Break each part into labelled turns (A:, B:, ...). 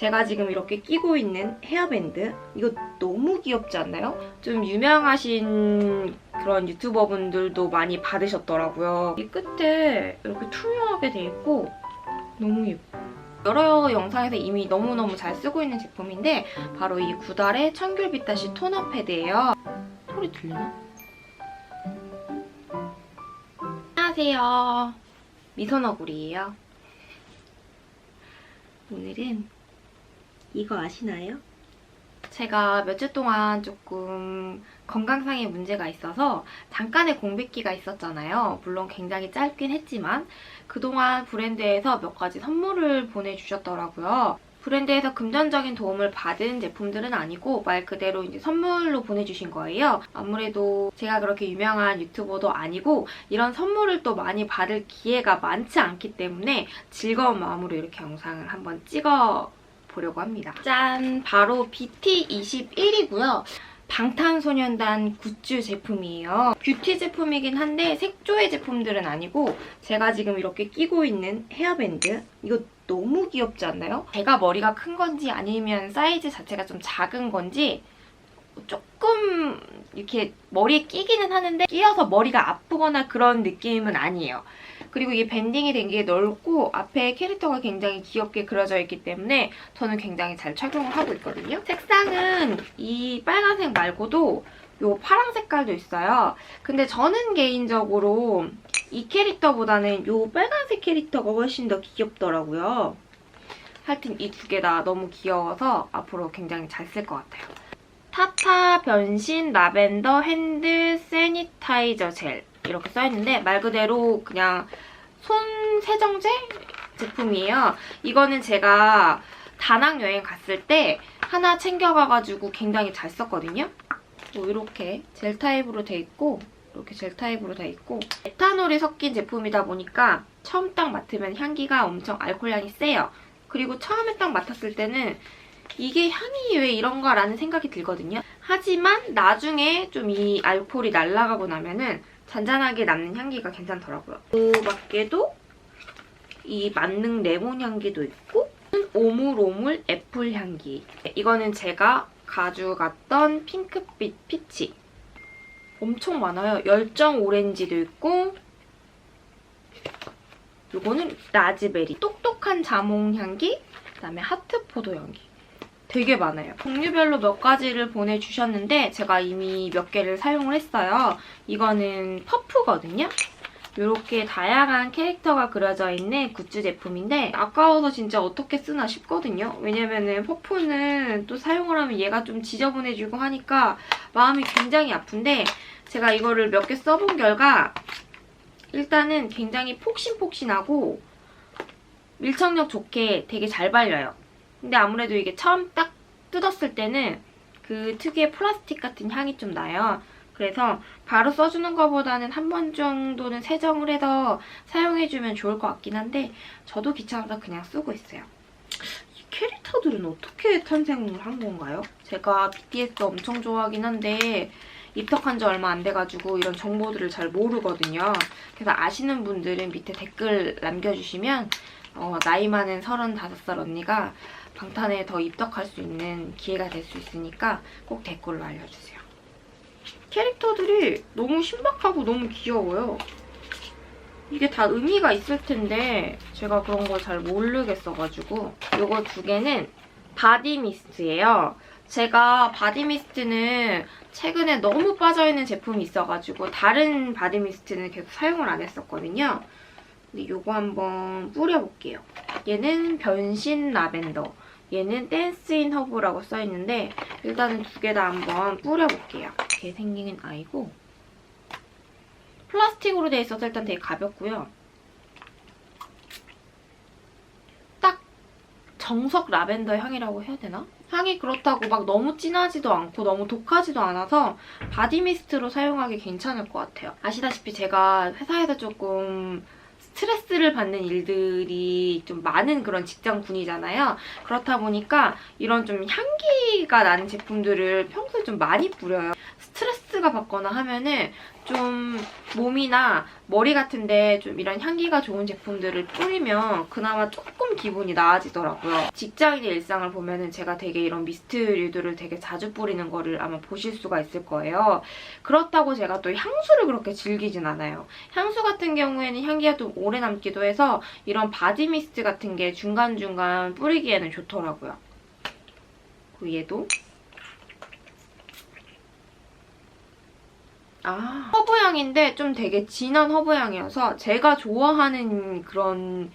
A: 제가 지금 이렇게 끼고 있는 헤어밴드 이거 너무 귀엽지 않나요? 좀 유명하신 그런 유튜버분들도 많이 받으셨더라고요. 이 끝에 이렇게 투명하게 돼 있고 너무 예뻐. 여러 영상에서 이미 너무너무 잘 쓰고 있는 제품인데 바로 이 구달의 청귤 비타시 토너 패드예요. 소리 들리나? 안녕하세요. 미소너구리예요. 오늘은 이거 아시나요? 제가 몇 주 동안 조금 건강상의 문제가 있어서 잠깐의 공백기가 있었잖아요. 물론 굉장히 짧긴 했지만 그동안 브랜드에서 몇 가지 선물을 보내주셨더라고요. 브랜드에서 금전적인 도움을 받은 제품들은 아니고 말 그대로 이제 선물로 보내주신 거예요. 아무래도 제가 그렇게 유명한 유튜버도 아니고 이런 선물을 또 많이 받을 기회가 많지 않기 때문에 즐거운 마음으로 이렇게 영상을 한번 찍어 보려고 합니다. 짠! 바로 BT21이고요. 방탄소년단 굿즈 제품이에요. 뷰티 제품이긴 한데 색조의 제품들은 아니고 제가 지금 이렇게 끼고 있는 헤어밴드 이거 너무 귀엽지 않나요? 제가 머리가 큰 건지 아니면 사이즈 자체가 좀 작은 건지 조금 이렇게 머리에 끼기는 하는데 끼어서 머리가 아프거나 그런 느낌은 아니에요. 그리고 이게 밴딩이 된 게 넓고 앞에 캐릭터가 굉장히 귀엽게 그려져 있기 때문에 저는 굉장히 잘 착용을 하고 있거든요. 색상은 이 빨간색 말고도 요 파랑 색깔도 있어요. 근데 저는 개인적으로 이 캐릭터보다는 요 빨간색 캐릭터가 훨씬 더 귀엽더라고요. 하여튼 이 두 개 다 너무 귀여워서 앞으로 굉장히 잘 쓸 것 같아요. 타타 변신 라벤더 핸드 세니타이저 젤 이렇게 써있는데 말 그대로 그냥 손 세정제 제품이에요. 이거는 제가 다낭 여행 갔을 때 하나 챙겨가가지고 굉장히 잘 썼거든요. 뭐 이렇게 젤 타입으로 돼 있고 이렇게 젤 타입으로 돼 있고 에탄올이 섞인 제품이다 보니까 처음 딱 맡으면 향기가 엄청 알코올 향이 세요. 그리고 처음에 딱 맡았을 때는 이게 향이 왜 이런가 라는 생각이 들거든요. 하지만 나중에 좀 이 알코올이 날아가고 나면은 잔잔하게 남는 향기가 괜찮더라고요. 그 밖에도 이 만능 레몬 향기도 있고 오물오물 애플 향기. 이거는 제가 가져갔던 핑크빛 피치. 엄청 많아요. 열정 오렌지도 있고 이거는 라즈베리. 똑똑한 자몽 향기, 그다음에 하트 포도 향기. 되게 많아요. 종류별로 몇 가지를 보내주셨는데 제가 이미 몇 개를 사용을 했어요. 이거는 퍼프거든요. 이렇게 다양한 캐릭터가 그려져 있는 굿즈 제품인데 아까워서 진짜 어떻게 쓰나 싶거든요. 왜냐면은 퍼프는 또 사용을 하면 얘가 좀 지저분해지고 하니까 마음이 굉장히 아픈데 제가 이거를 몇 개 써본 결과 일단은 굉장히 폭신폭신하고 밀착력 좋게 되게 잘 발려요. 근데 아무래도 이게 처음 딱 뜯었을 때는 그 특유의 플라스틱 같은 향이 좀 나요. 그래서 바로 써주는 것보다는 한 번 정도는 세정을 해서 사용해주면 좋을 것 같긴 한데 저도 귀찮아서 그냥 쓰고 있어요. 이 캐릭터들은 어떻게 탄생을 한 건가요? 제가 BTS 엄청 좋아하긴 한데 입덕한 지 얼마 안 돼가지고 이런 정보들을 잘 모르거든요. 그래서 아시는 분들은 밑에 댓글 남겨주시면 어, 나이 많은 35살 언니가 방탄에 더 입덕할 수 있는 기회가 될 수 있으니까 꼭 댓글로 알려주세요. 캐릭터들이 너무 신박하고 너무 귀여워요. 이게 다 의미가 있을 텐데 제가 그런 걸 잘 모르겠어가지고 이거 두 개는 바디 미스트예요. 제가 바디 미스트는 최근에 너무 빠져있는 제품이 있어가지고 다른 바디 미스트는 계속 사용을 안 했었거든요. 근데 이거 한번 뿌려볼게요. 얘는 변신 라벤더. 얘는 댄스인 허브라고 써있는데 일단은 두 개 다 한번 뿌려볼게요. 이렇게 생긴 아이고 플라스틱으로 돼 있어서 일단 되게 가볍고요. 딱 정석 라벤더 향이라고 해야 되나? 향이 그렇다고 막 너무 진하지도 않고 너무 독하지도 않아서 바디미스트로 사용하기 괜찮을 것 같아요. 아시다시피 제가 회사에서 조금 스트레스를 받는 일들이 좀 많은 그런 직장군이잖아요. 그렇다 보니까 이런 좀 향기가 나는 제품들을 평소에 좀 많이 뿌려요. 스트레스 스트레스가 받거나 하면은 좀 몸이나 머리 같은데 좀 이런 향기가 좋은 제품들을 뿌리면 그나마 조금 기분이 나아지더라고요. 직장인의 일상을 보면은 제가 되게 이런 미스트류들을 되게 자주 뿌리는 거를 아마 보실 수가 있을 거예요. 그렇다고 제가 또 향수를 그렇게 즐기진 않아요. 향수 같은 경우에는 향기가 좀 오래 남기도 해서 이런 바디 미스트 같은 게 중간중간 뿌리기에는 좋더라고요. 그리고 얘도 아 허브향인데 좀 되게 진한 허브향이어서 제가 좋아하는 그런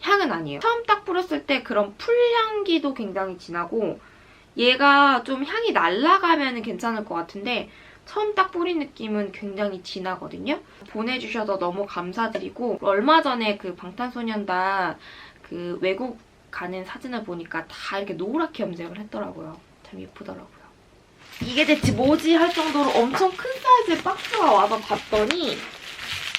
A: 향은 아니에요. 처음 딱 뿌렸을 때 그런 풀향기도 굉장히 진하고 얘가 좀 향이 날아가면 괜찮을 것 같은데 처음 딱 뿌린 느낌은 굉장히 진하거든요. 보내주셔서 너무 감사드리고 얼마 전에 그 방탄소년단 그 외국 가는 사진을 보니까 다 이렇게 노랗게 염색을 했더라고요. 참 예쁘더라고요. 이게 대체 뭐지 할 정도로 엄청 큰 사이즈의 박스가 와서 봤더니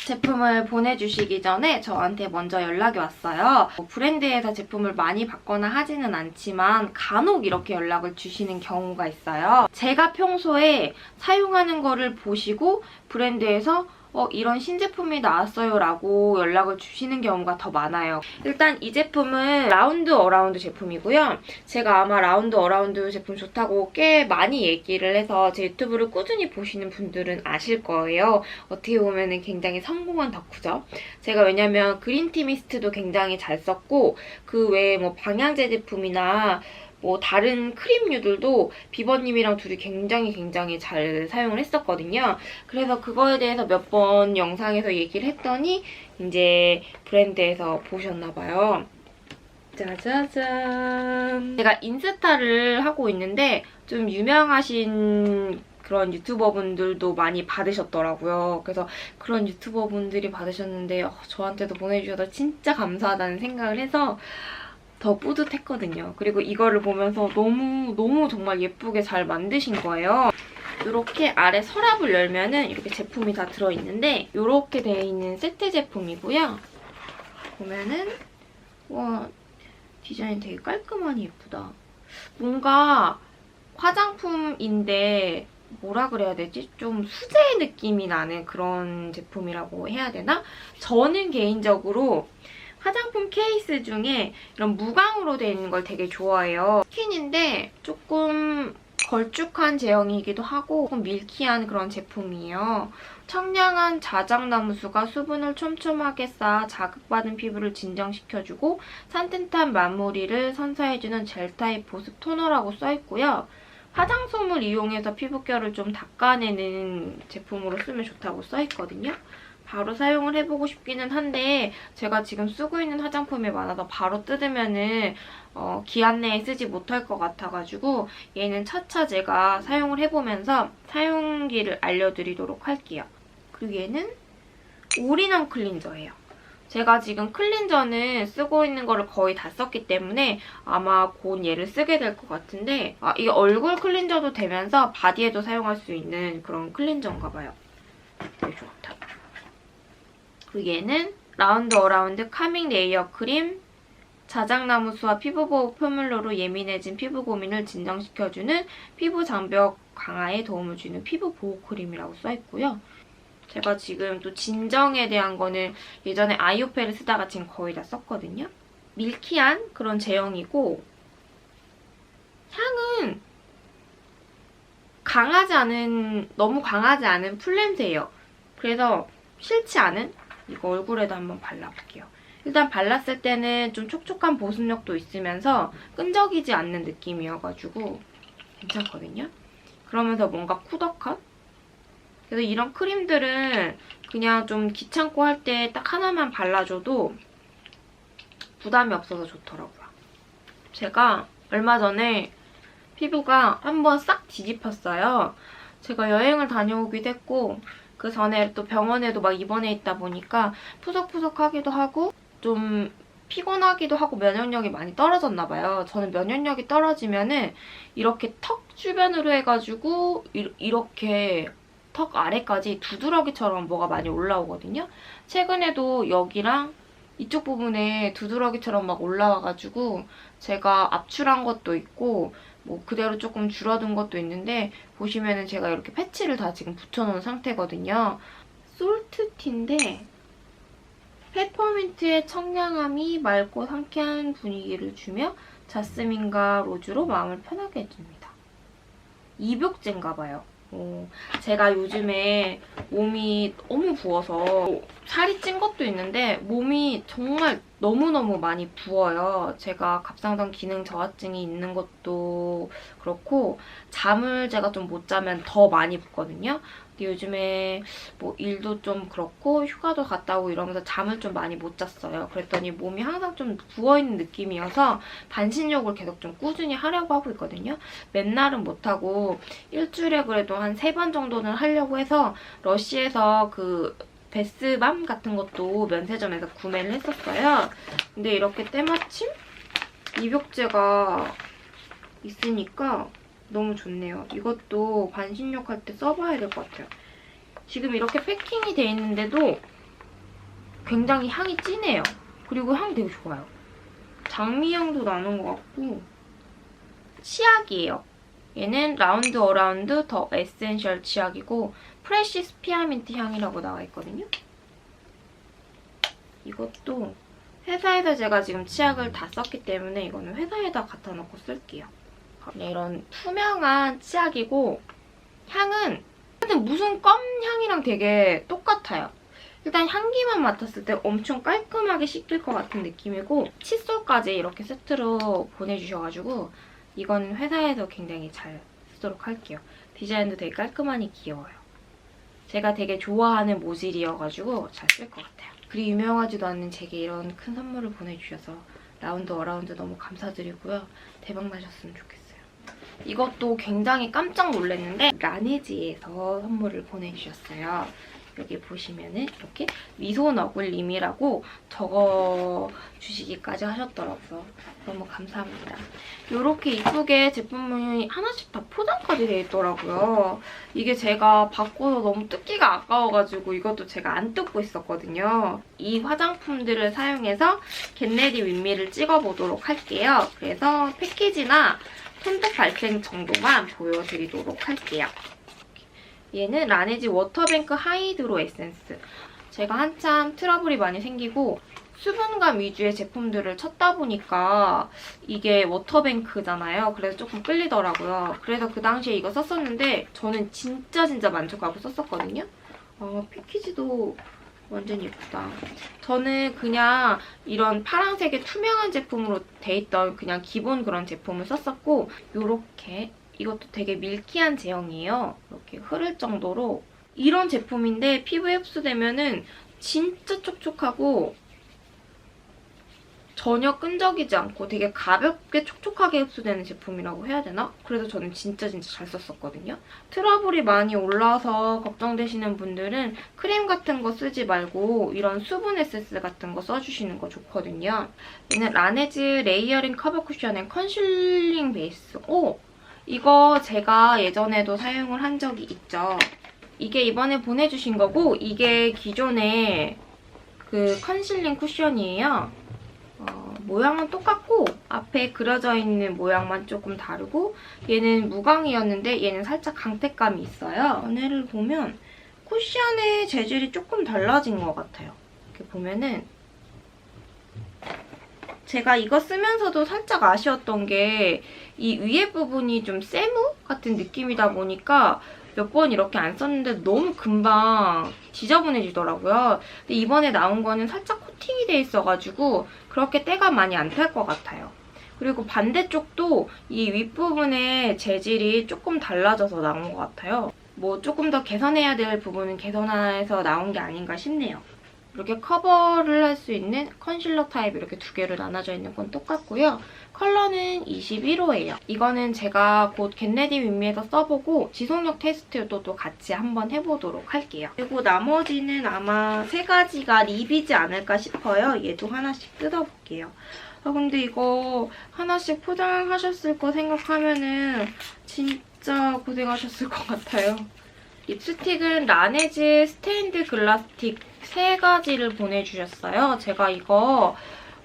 A: 제품을 보내주시기 전에 저한테 먼저 연락이 왔어요. 뭐 브랜드에서 제품을 많이 받거나 하지는 않지만 간혹 이렇게 연락을 주시는 경우가 있어요. 제가 평소에 사용하는 거를 보시고 브랜드에서 어, 이런 신제품이 나왔어요 라고 연락을 주시는 경우가 더 많아요. 일단 이 제품은 라운드 어라운드 제품이고요. 제가 아마 라운드 어라운드 제품 좋다고 꽤 많이 얘기를 해서 제 유튜브를 꾸준히 보시는 분들은 아실 거예요. 어떻게 보면 굉장히 성공한 덕후죠. 제가 왜냐면 그린티 미스트도 굉장히 잘 썼고 그 외에 뭐 방향제 제품이나 뭐 다른 크림류들도 비버님이랑 둘이 굉장히 굉장히 잘 사용을 했었거든요. 그래서 그거에 대해서 몇 번 영상에서 얘기를 했더니 이제 브랜드에서 보셨나봐요. 짜자잔. 제가 인스타를 하고 있는데 좀 유명하신 그런 유튜버분들도 많이 받으셨더라고요. 그래서 그런 유튜버분들이 받으셨는데 어, 저한테도 보내주셔서 진짜 감사하다는 생각을 해서 더 뿌듯했거든요. 그리고 이거를 보면서 너무 너무 정말 예쁘게 잘 만드신 거예요. 이렇게 아래 서랍을 열면 은 이렇게 제품이 다 들어있는데 이렇게 되어 있는 세트 제품이고요. 보면은 와 디자인 되게 깔끔하니 예쁘다. 뭔가 화장품인데 뭐라 그래야 되지? 좀 수제 느낌이 나는 그런 제품이라고 해야 되나? 저는 개인적으로 화장품 케이스 중에 이런 무광으로 되어 있는 걸 되게 좋아해요. 스킨인데 조금 걸쭉한 제형이기도 하고 조금 밀키한 그런 제품이에요. 청량한 자작나무수가 수분을 촘촘하게 쌓아 자극받은 피부를 진정시켜주고 산뜻한 마무리를 선사해주는 젤 타입 보습 토너라고 써있고요. 화장솜을 이용해서 피부결을 좀 닦아내는 제품으로 쓰면 좋다고 써있거든요. 바로 사용을 해보고 싶기는 한데 제가 지금 쓰고 있는 화장품이 많아서 바로 뜯으면은 어, 기한 내에 쓰지 못할 것 같아가지고 얘는 차차 제가 사용을 해보면서 사용기를 알려드리도록 할게요. 그리고 얘는 올인원 클린저예요. 제가 지금 클린저는 쓰고 있는 거를 거의 다 썼기 때문에 아마 곧 얘를 쓰게 될 것 같은데 아, 이게 얼굴 클린저도 되면서 바디에도 사용할 수 있는 그런 클린저인가 봐요. 되게 좋다. 그리고 얘는 라운드 어라운드 카밍 레이어 크림 자작나무수와 피부보호 표면로로 예민해진 피부 고민을 진정시켜주는 피부 장벽 강화에 도움을 주는 피부 보호 크림이라고 써있고요. 제가 지금 또 진정에 대한 거는 예전에 아이오페를 쓰다가 지금 거의 다 썼거든요. 밀키한 그런 제형이고 향은 강하지 않은, 너무 강하지 않은 풀냄새예요. 그래서 싫지 않은 이거 얼굴에도 한번 발라볼게요. 일단 발랐을 때는 좀 촉촉한 보습력도 있으면서 끈적이지 않는 느낌이어가지고 괜찮거든요. 그러면서 뭔가 쿠덕한? 그래서 이런 크림들은 그냥 좀 귀찮고 할 때 딱 하나만 발라줘도 부담이 없어서 좋더라고요. 제가 얼마 전에 피부가 한번 싹 뒤집혔어요. 제가 여행을 다녀오기도 했고 그 전에 또 병원에도 막 입원해 있다 보니까 푸석푸석하기도 하고 좀 피곤하기도 하고 면역력이 많이 떨어졌나 봐요. 저는 면역력이 떨어지면은 이렇게 턱 주변으로 해가지고 이렇게 턱 아래까지 두드러기처럼 뭐가 많이 올라오거든요. 최근에도 여기랑 이쪽 부분에 두드러기처럼 막 올라와가지고 제가 압출한 것도 있고 뭐 그대로 조금 줄어든 것도 있는데 보시면은 제가 이렇게 패치를 다 지금 붙여놓은 상태거든요. 솔트티인데 페퍼민트의 청량함이 맑고 상쾌한 분위기를 주며 자스민과 로즈로 마음을 편하게 해줍니다. 입욕제인가 봐요. 어, 제가 요즘에 몸이 너무 부어서 살이 찐 것도 있는데 몸이 정말 너무너무 많이 부어요. 제가 갑상선 기능 저하증이 있는 것도 그렇고 잠을 제가 좀 못 자면 더 많이 붓거든요. 근데 요즘에 뭐 일도 좀 그렇고 휴가도 갔다 오고 이러면서 잠을 좀 많이 못 잤어요. 그랬더니 몸이 항상 좀 부어있는 느낌이어서 반신욕을 계속 좀 꾸준히 하려고 하고 있거든요. 맨날은 못하고 일주일에 그래도 한 세 번 정도는 하려고 해서 러쉬에서 그 베스밤 같은 것도 면세점에서 구매를 했었어요. 근데 이렇게 때마침 입욕제가 있으니까 너무 좋네요. 이것도 반신욕 할 때 써봐야 될 것 같아요. 지금 이렇게 패킹이 돼 있는데도 굉장히 향이 진해요. 그리고 향 되게 좋아요. 장미향도 나는 것 같고 치약이에요. 얘는 라운드 어라운드 더 에센셜 치약이고 프레시 스피아민트 향이라고 나와 있거든요. 이것도 회사에서 제가 지금 치약을 다 썼기 때문에 이거는 회사에다 갖다 놓고 쓸게요. 네, 이런 투명한 치약이고 향은 무슨 껌 향이랑 되게 똑같아요. 일단 향기만 맡았을 때 엄청 깔끔하게 씻길 것 같은 느낌이고 칫솔까지 이렇게 세트로 보내주셔가지고 이건 회사에서 굉장히 잘 쓰도록 할게요. 디자인도 되게 깔끔하니 귀여워요. 제가 되게 좋아하는 모질이어가지고 잘 쓸 것 같아요. 그리 유명하지도 않는 제게 이런 큰 선물을 보내주셔서 라운드 어라운드 너무 감사드리고요. 대박 나셨으면 좋겠어요. 이것도 굉장히 깜짝 놀랐는데 라네지에서 선물을 보내주셨어요. 여기 보시면은 이렇게 미소 너굴님이라고 적어 주시기까지 하셨더라고요. 너무 감사합니다. 이렇게 이쁘게 제품이 하나씩 다 포장까지 돼 있더라고요. 이게 제가 바꿔서 너무 뜯기가 아까워가지고 이것도 제가 안 뜯고 있었거든요. 이 화장품들을 사용해서 겟레디 윗미를 찍어보도록 할게요. 그래서 패키지나 손톱 발색 정도만 보여드리도록 할게요. 얘는 라네지 워터뱅크 하이드로 에센스. 제가 한참 트러블이 많이 생기고 수분감 위주의 제품들을 찾다 보니까 이게 워터뱅크잖아요. 그래서 조금 끌리더라고요. 그래서 그 당시에 이거 썼었는데 저는 진짜 진짜 만족하고 썼었거든요. 어, 패키지도 완전 예쁘다. 저는 그냥 이런 파란색의 투명한 제품으로 돼 있던 그냥 기본 그런 제품을 썼었고 이렇게 이것도 되게 밀키한 제형이에요. 이렇게 흐를 정도로 이런 제품인데 피부에 흡수되면은 진짜 촉촉하고 전혀 끈적이지 않고 되게 가볍게 촉촉하게 흡수되는 제품이라고 해야 되나? 그래서 저는 진짜 진짜 잘 썼었거든요. 트러블이 많이 올라서 걱정되시는 분들은 크림 같은 거 쓰지 말고 이런 수분 에센스 같은 거 써주시는 거 좋거든요. 얘는 라네즈 레이어링 커버 쿠션 앤 컨실링 베이스. 오! 이거 제가 예전에도 사용을 한 적이 있죠. 이게 이번에 보내주신 거고 이게 기존의 그 컨실링 쿠션이에요. 어, 모양은 똑같고 앞에 그려져 있는 모양만 조금 다르고 얘는 무광이었는데 얘는 살짝 강태감이 있어요. 전해를 보면 쿠션의 재질이 조금 달라진 것 같아요. 이렇게 보면은 제가 이거 쓰면서도 살짝 아쉬웠던 게 이 위에 부분이 좀 세무 같은 느낌이다 보니까 몇 번 이렇게 안 썼는데 너무 금방 지저분해지더라고요. 근데 이번에 나온 거는 살짝 코팅이 돼 있어가지고 그렇게 때가 많이 안 탈 것 같아요. 그리고 반대쪽도 이 윗부분의 재질이 조금 달라져서 나온 것 같아요. 뭐 조금 더 개선해야 될 부분은 개선해서 나온 게 아닌가 싶네요. 이렇게 커버를 할 수 있는 컨실러 타입 이렇게 두 개로 나눠져 있는 건 똑같고요. 컬러는 21호예요. 이거는 제가 곧 겟레디 윈미에서 써보고 지속력 테스트도 또 같이 한번 해보도록 할게요. 그리고 나머지는 아마 세 가지가 립이지 않을까 싶어요. 얘도 하나씩 뜯어볼게요. 아 근데 이거 하나씩 포장하셨을 거 생각하면은 진짜 고생하셨을 것 같아요. 립스틱은 라네즈 스테인드 글라스틱 세 가지를 보내주셨어요. 제가 이거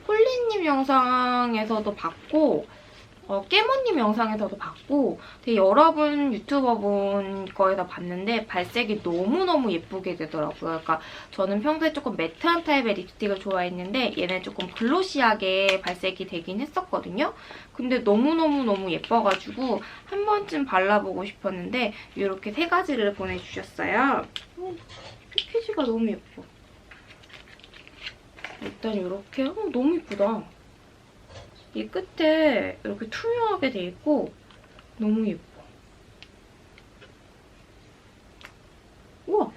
A: 홀리님 영상에서도 봤고 어, 깨모님 영상에서도 봤고 되게 여러분 유튜버분 거에서 봤는데 발색이 너무너무 예쁘게 되더라고요. 그러니까 저는 평소에 조금 매트한 타입의 립스틱을 좋아했는데 얘는 조금 글로시하게 발색이 되긴 했었거든요. 근데 너무너무너무 예뻐가지고 한 번쯤 발라보고 싶었는데 이렇게 세 가지를 보내주셨어요. 어, 패키지가 너무 예뻐. 일단 이렇게 어, 너무 예쁘다. 이 끝에 이렇게 투명하게 돼 있고 너무 예뻐. 우와!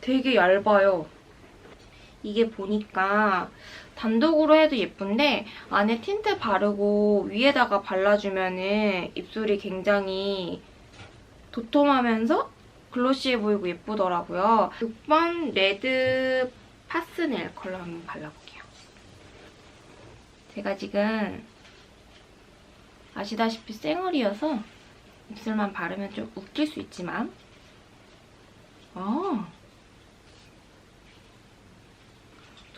A: 되게 얇아요. 이게 보니까 단독으로 해도 예쁜데 안에 틴트 바르고 위에다가 발라주면은 입술이 굉장히 도톰하면서 글로시해 보이고 예쁘더라고요. 6번 레드 파스넬 컬러 한번 발라볼게요. 제가 지금 아시다시피 쌩얼이어서 입술만 바르면 좀 웃길 수 있지만 아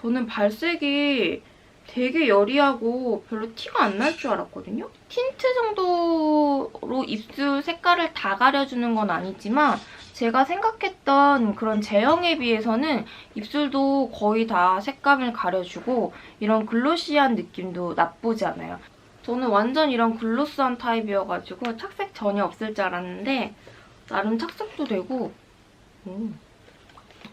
A: 저는 발색이 되게 여리하고 별로 티가 안 날 줄 알았거든요? 틴트 정도로 입술 색깔을 다 가려주는 건 아니지만 제가 생각했던 그런 제형에 비해서는 입술도 거의 다 색감을 가려주고 이런 글로시한 느낌도 나쁘지 않아요. 저는 완전 이런 글로스한 타입이어가지고 착색 전혀 없을 줄 알았는데 나름 착색도 되고 음.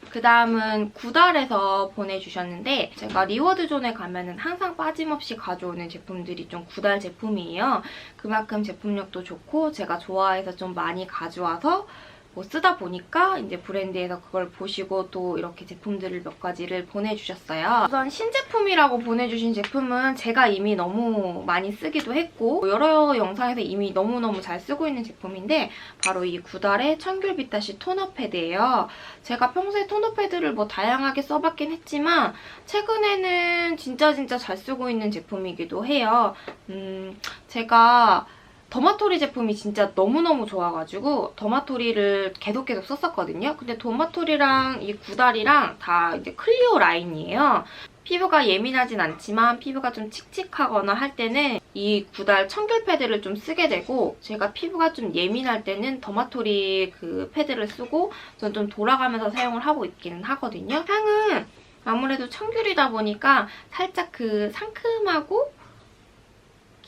A: 그 다음은 구달에서 보내주셨는데 제가 리워드존에 가면 은 항상 빠짐없이 가져오는 제품들이 좀 구달 제품이에요. 그만큼 제품력도 좋고 제가 좋아해서 좀 많이 가져와서 뭐 쓰다 보니까 이제 브랜드에서 그걸 보시고 또 이렇게 제품들을 몇 가지를 보내주셨어요. 우선 신제품이라고 보내주신 제품은 제가 이미 너무 많이 쓰기도 했고 여러 영상에서 이미 너무너무 잘 쓰고 있는 제품인데 바로 이 구달의 청귤 비타시 토너 패드예요. 제가 평소에 토너 패드를 뭐 다양하게 써봤긴 했지만 최근에는 진짜 진짜 잘 쓰고 있는 제품이기도 해요. 음, 제가 더마토리 제품이 진짜 너무너무 좋아가지고 더마토리를 계속 계속 썼었거든요. 근데 더마토리랑 이 구달이랑 다 이제 클리오 라인이에요. 피부가 예민하진 않지만 피부가 좀 칙칙하거나 할 때는 이 구달 청귤 패드를 좀 쓰게 되고 제가 피부가 좀 예민할 때는 더마토리 그 패드를 쓰고 전좀 돌아가면서 사용을 하고 있기는 하거든요. 향은 아무래도 청귤이다 보니까 살짝 그 상큼하고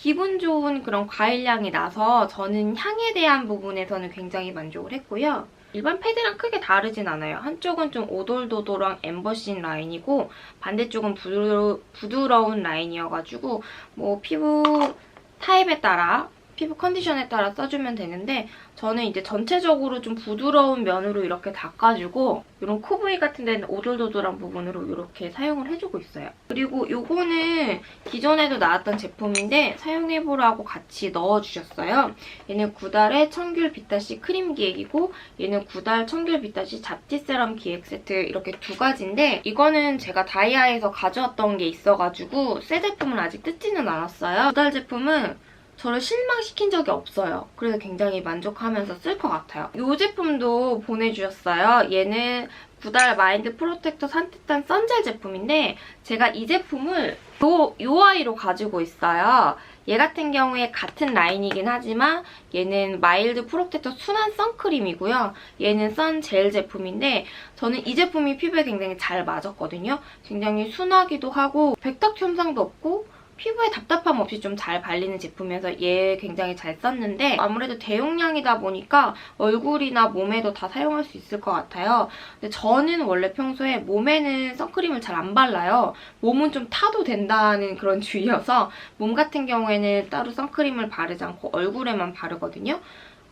A: 기분 좋은 그런 과일향이 나서 저는 향에 대한 부분에서는 굉장히 만족을 했고요. 일반 패드랑 크게 다르진 않아요. 한쪽은 좀 오돌도돌한 엠버신 라인이고 반대쪽은 부드러, 부드러운 라인이어가지고 뭐 피부 타입에 따라 피부 컨디션에 따라 써주면 되는데 저는 이제 전체적으로 좀 부드러운 면으로 이렇게 닦아주고 이런 코 부위 같은 데는 오돌도돌한 부분으로 이렇게 사용을 해주고 있어요. 그리고 이거는 기존에도 나왔던 제품인데 사용해보라고 같이 넣어주셨어요. 얘는 구달의 청귤 비타시 크림 기획이고 얘는 구달 청귤 비타시 잡티 세럼 기획 세트 이렇게 두 가지인데 이거는 제가 다이아에서 가져왔던 게 있어가지고 새 제품은 아직 뜯지는 않았어요. 구달 제품은 저를 실망시킨 적이 없어요. 그래서 굉장히 만족하면서 쓸 것 같아요. 이 제품도 보내주셨어요. 얘는 구달 마인드 프로텍터 산뜻한 선젤 제품인데 제가 이 제품을 요, 요 아이로 가지고 있어요. 얘 같은 경우에 같은 라인이긴 하지만 얘는 마일드 프로텍터 순한 선크림이고요. 얘는 선젤 제품인데 저는 이 제품이 피부에 굉장히 잘 맞았거든요. 굉장히 순하기도 하고 백탁 현상도 없고 피부에 답답함 없이 좀 잘 발리는 제품이어서 얘 굉장히 잘 썼는데 아무래도 대용량이다 보니까 얼굴이나 몸에도 다 사용할 수 있을 것 같아요. 근데 저는 원래 평소에 몸에는 선크림을 잘 안 발라요. 몸은 좀 타도 된다는 그런 주의여서 몸 같은 경우에는 따로 선크림을 바르지 않고 얼굴에만 바르거든요.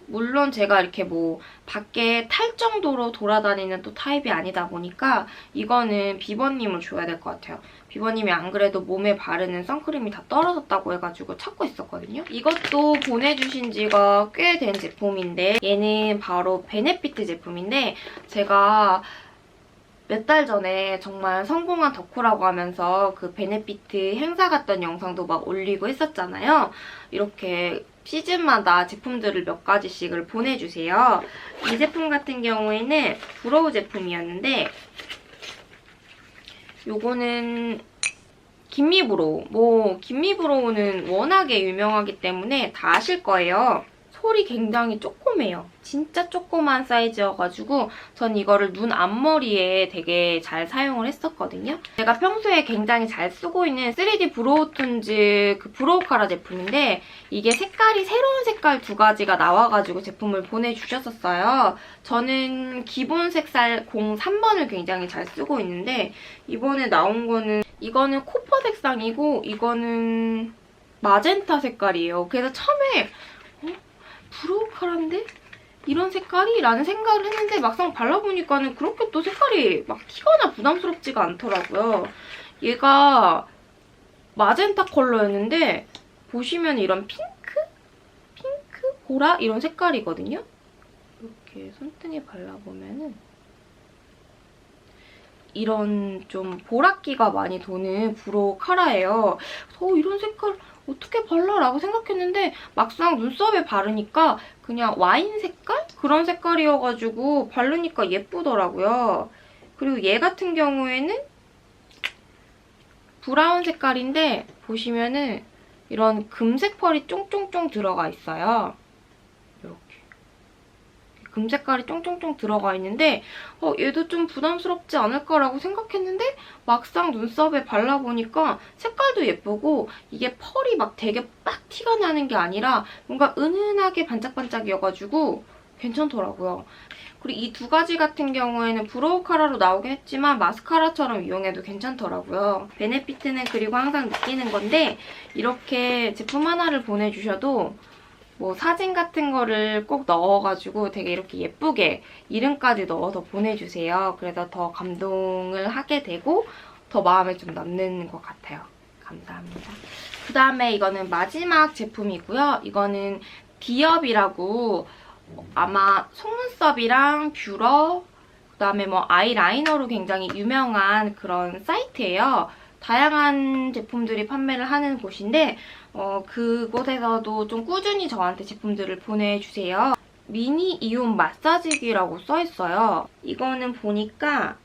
A: 물론 제가 이렇게 뭐 밖에 탈 정도로 돌아다니는 또 타입이 아니다 보니까 이거는 비버님을 줘야 될 것 같아요. 비버님이 안 그래도 몸에 바르는 선크림이 다 떨어졌다고 해가지고 찾고 있었거든요. 이것도 보내주신 지가 꽤 된 제품인데 얘는 바로 베네피트 제품인데 제가 몇달 전에 정말 성공한 덕후라고 하면서 그 베네피트 행사 갔던 영상도 막 올리고 했었잖아요. 이렇게 시즌마다 제품들을 몇 가지씩을 보내주세요. 이 제품 같은 경우에는 브로우 제품이었는데 요거는 김미브로우. 뭐 김미브로우는 워낙에 유명하기 때문에 다 아실 거예요. 솔이 굉장히 조그매요. 진짜 조그만 사이즈여가지고 전 이거를 눈 앞머리에 되게 잘 사용을 했었거든요. 제가 평소에 굉장히 잘 쓰고 있는 3D 브로우 톤즈 그 브로우 카라 제품인데 이게 색깔이 새로운 색깔 두 가지가 나와가지고 제품을 보내주셨었어요. 저는 기본 색깔 03번을 굉장히 잘 쓰고 있는데 이번에 나온 거는 이거는 코퍼 색상이고 이거는 마젠타 색깔이에요. 그래서 처음에 어? 브로우 카라인데? 이런 색깔이? 라는 생각을 했는데 막상 발라보니까는 그렇게 또 색깔이 막 튀거나 부담스럽지가 않더라고요. 얘가 마젠타 컬러였는데 보시면 이런 핑크? 핑크? 보라? 이런 색깔이거든요. 이렇게 손등에 발라보면은 이런 좀 보랏기가 많이 도는 브로우 카라예요. 어, 이런 색깔 어떻게 발라? 라고 생각했는데 막상 눈썹에 바르니까 그냥 와인 색깔? 그런 색깔이어가지고 바르니까 예쁘더라고요. 그리고 얘 같은 경우에는 브라운 색깔인데 보시면은 이런 금색 펄이 쫑쫑쫑 들어가 있어요. 금 색깔이 쫑쫑쫑 들어가 있는데 어, 얘도 좀 부담스럽지 않을까라고 생각했는데 막상 눈썹에 발라보니까 색깔도 예쁘고 이게 펄이 막 되게 빡 티가 나는 게 아니라 뭔가 은은하게 반짝반짝이어가지고 괜찮더라고요. 그리고 이 두 가지 같은 경우에는 브로우 카라로 나오긴 했지만 마스카라처럼 이용해도 괜찮더라고요. 베네피트는 그리고 항상 느끼는 건데 이렇게 제품 하나를 보내주셔도 뭐 사진 같은 거를 꼭 넣어가지고 되게 이렇게 예쁘게 이름까지 넣어서 보내주세요. 그래서 더 감동을 하게 되고 더 마음에 좀 남는 것 같아요. 감사합니다. 그 다음에 이거는 마지막 제품이고요. 이거는 디업이라고 아마 속눈썹이랑 뷰러 그다음에 뭐 아이라이너로 굉장히 유명한 그런 사이트예요. 다양한 제품들이 판매를 하는 곳인데 어, 그곳에서도 좀 꾸준히 저한테 제품들을 보내주세요. 미니 이온 마사지기라고 써있어요. 이거는 보니까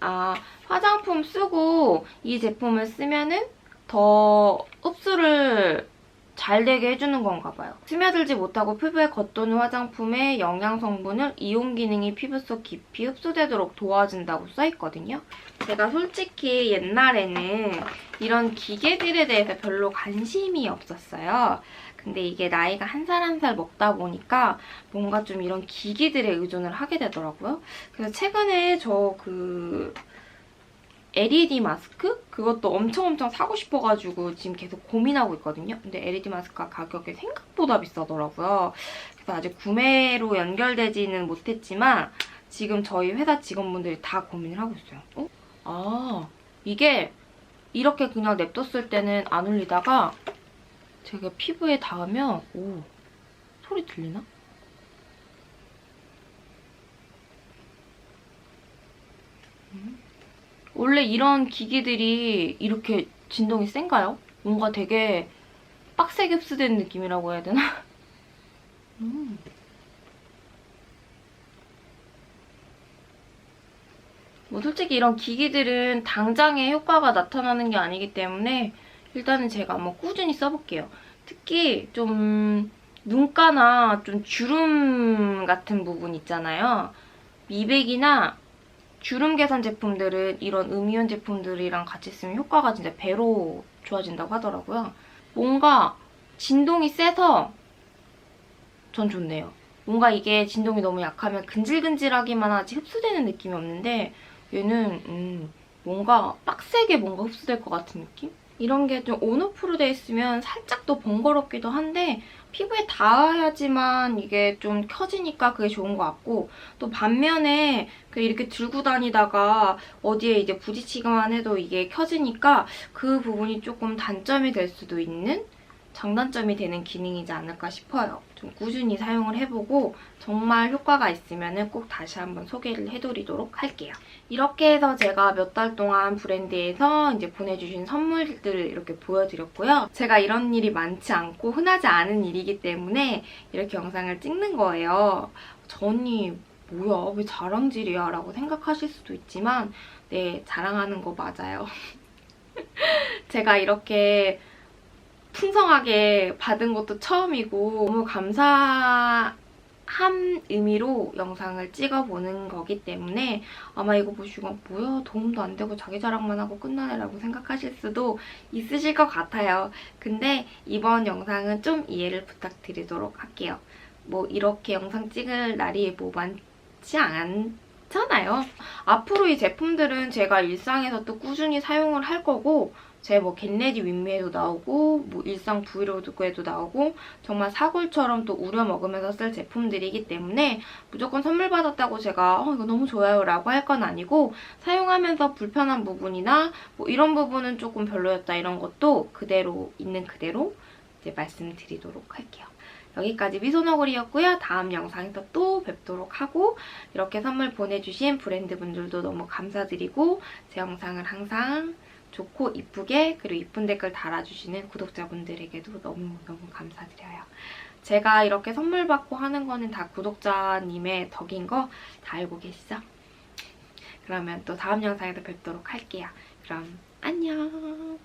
A: 아 화장품 쓰고 이 제품을 쓰면은 더 흡수를 잘 되게 해주는 건가 봐요. 스며들지 못하고 피부에 겉도는 화장품의 영양 성분을 이온 기능이 피부 속 깊이 흡수되도록 도와준다고 써있거든요. 제가 솔직히 옛날에는 이런 기계들에 대해서 별로 관심이 없었어요. 근데 이게 나이가 한 살 한 살 먹다 보니까 뭔가 좀 이런 기기들에 의존을 하게 되더라고요. 그래서 최근에 저그 LED 마스크? 그것도 엄청 엄청 사고 싶어가지고 지금 계속 고민하고 있거든요. 근데 LED 마스크가 가격이 생각보다 비싸더라고요. 그래서 아직 구매로 연결되지는 못했지만 지금 저희 회사 직원분들이 다 고민을 하고 있어요. 어? 아, 이게 이렇게 그냥 냅뒀을 때는 안 울리다가 제가 피부에 닿으면 오, 소리 들리나? 원래 이런 기기들이 이렇게 진동이 센가요? 뭔가 되게 빡세게 흡수되는 느낌이라고 해야 되나? 음. 뭐 솔직히 이런 기기들은 당장에 효과가 나타나는 게 아니기 때문에 일단은 제가 뭐 꾸준히 써볼게요. 특히 좀 눈가나 좀 주름 같은 부분 있잖아요. 미백이나 주름 개선 제품들은 이런 음이온 제품들이랑 같이 쓰면 효과가 진짜 배로 좋아진다고 하더라고요. 뭔가 진동이 세서 전 좋네요. 뭔가 이게 진동이 너무 약하면 근질근질하기만 하지 흡수되는 느낌이 없는데 얘는 음, 뭔가 빡세게 뭔가 흡수될 것 같은 느낌? 이런 게 좀 온오프로 돼 있으면 살짝 더 번거롭기도 한데 피부에 닿아야지만 이게 좀 켜지니까 그게 좋은 것 같고 또 반면에 이렇게 들고 다니다가 어디에 이제 부딪히기만 해도 이게 켜지니까 그 부분이 조금 단점이 될 수도 있는 장단점이 되는 기능이지 않을까 싶어요. 좀 꾸준히 사용을 해보고 정말 효과가 있으면 꼭 다시 한번 소개를 해드리도록 할게요. 이렇게 해서 제가 몇 달 동안 브랜드에서 이제 보내주신 선물들을 이렇게 보여드렸고요. 제가 이런 일이 많지 않고 흔하지 않은 일이기 때문에 이렇게 영상을 찍는 거예요. 저 언니 뭐야 왜 자랑질이야 라고 생각하실 수도 있지만 네 자랑하는 거 맞아요. 제가 이렇게 풍성하게 받은 것도 처음이고 너무 감사한 의미로 영상을 찍어보는 거기 때문에 아마 이거 보시고 뭐야 도움도 안 되고 자기 자랑만 하고 끝나네라고 생각하실 수도 있으실 것 같아요. 근데 이번 영상은 좀 이해를 부탁드리도록 할게요. 뭐 이렇게 영상 찍을 날이 뭐 많지 않 잖아요. 앞으로 이 제품들은 제가 일상에서 또 꾸준히 사용을 할 거고 제 뭐 겟레디 윈미에도 나오고 뭐 일상 브이로그에도 나오고 정말 사골처럼 또 우려 먹으면서 쓸 제품들이기 때문에 무조건 선물 받았다고 제가 어, 이거 너무 좋아요 라고 할 건 아니고 사용하면서 불편한 부분이나 뭐 이런 부분은 조금 별로였다 이런 것도 그대로 있는 그대로 이제 말씀드리도록 할게요. 여기까지 미소너구리였고요. 다음 영상에서 또 뵙도록 하고 이렇게 선물 보내주신 브랜드분들도 너무 감사드리고 제 영상을 항상 좋고 이쁘게 그리고 이쁜 댓글 달아주시는 구독자분들에게도 너무너무 감사드려요. 제가 이렇게 선물 받고 하는 거는 다 구독자님의 덕인 거 다 알고 계시죠? 그러면 또 다음 영상에서 뵙도록 할게요. 그럼 안녕!